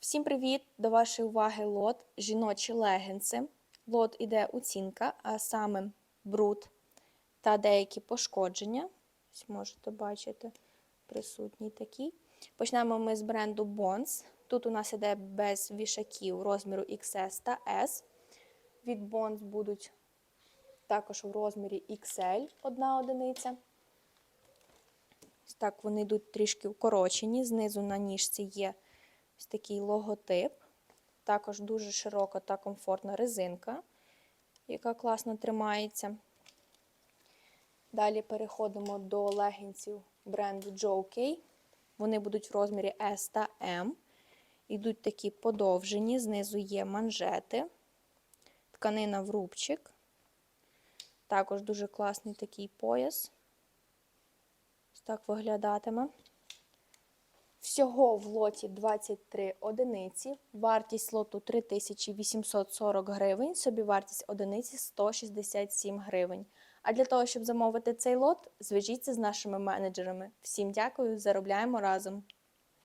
Всім привіт! До вашої уваги лот жіночі легінси. Лот іде оцінка, а саме бруд та деякі пошкодження. Ось можете бачити, присутні такі. Почнемо ми з бренду Bonds. Тут у нас іде без вішаків розміру XS та S. Від Bonds будуть також у розмірі XL одна одиниця. Ось так вони йдуть трішки укорочені. Знизу на ніжці є ось такий логотип. Також дуже широка та комфортна резинка, яка класно тримається. Далі переходимо до легінців бренду Jockey. Вони будуть в розмірі S та M. Йдуть такі подовжені, знизу є манжети, тканина в рубчик. Також дуже класний такий пояс. Ось так виглядатиме. Всього в лоті 23 одиниці. Вартість лоту 3840 гривень, собівартість одиниці 167 гривень. А для того, щоб замовити цей лот, зв'яжіться з нашими менеджерами. Всім дякую, заробляємо разом!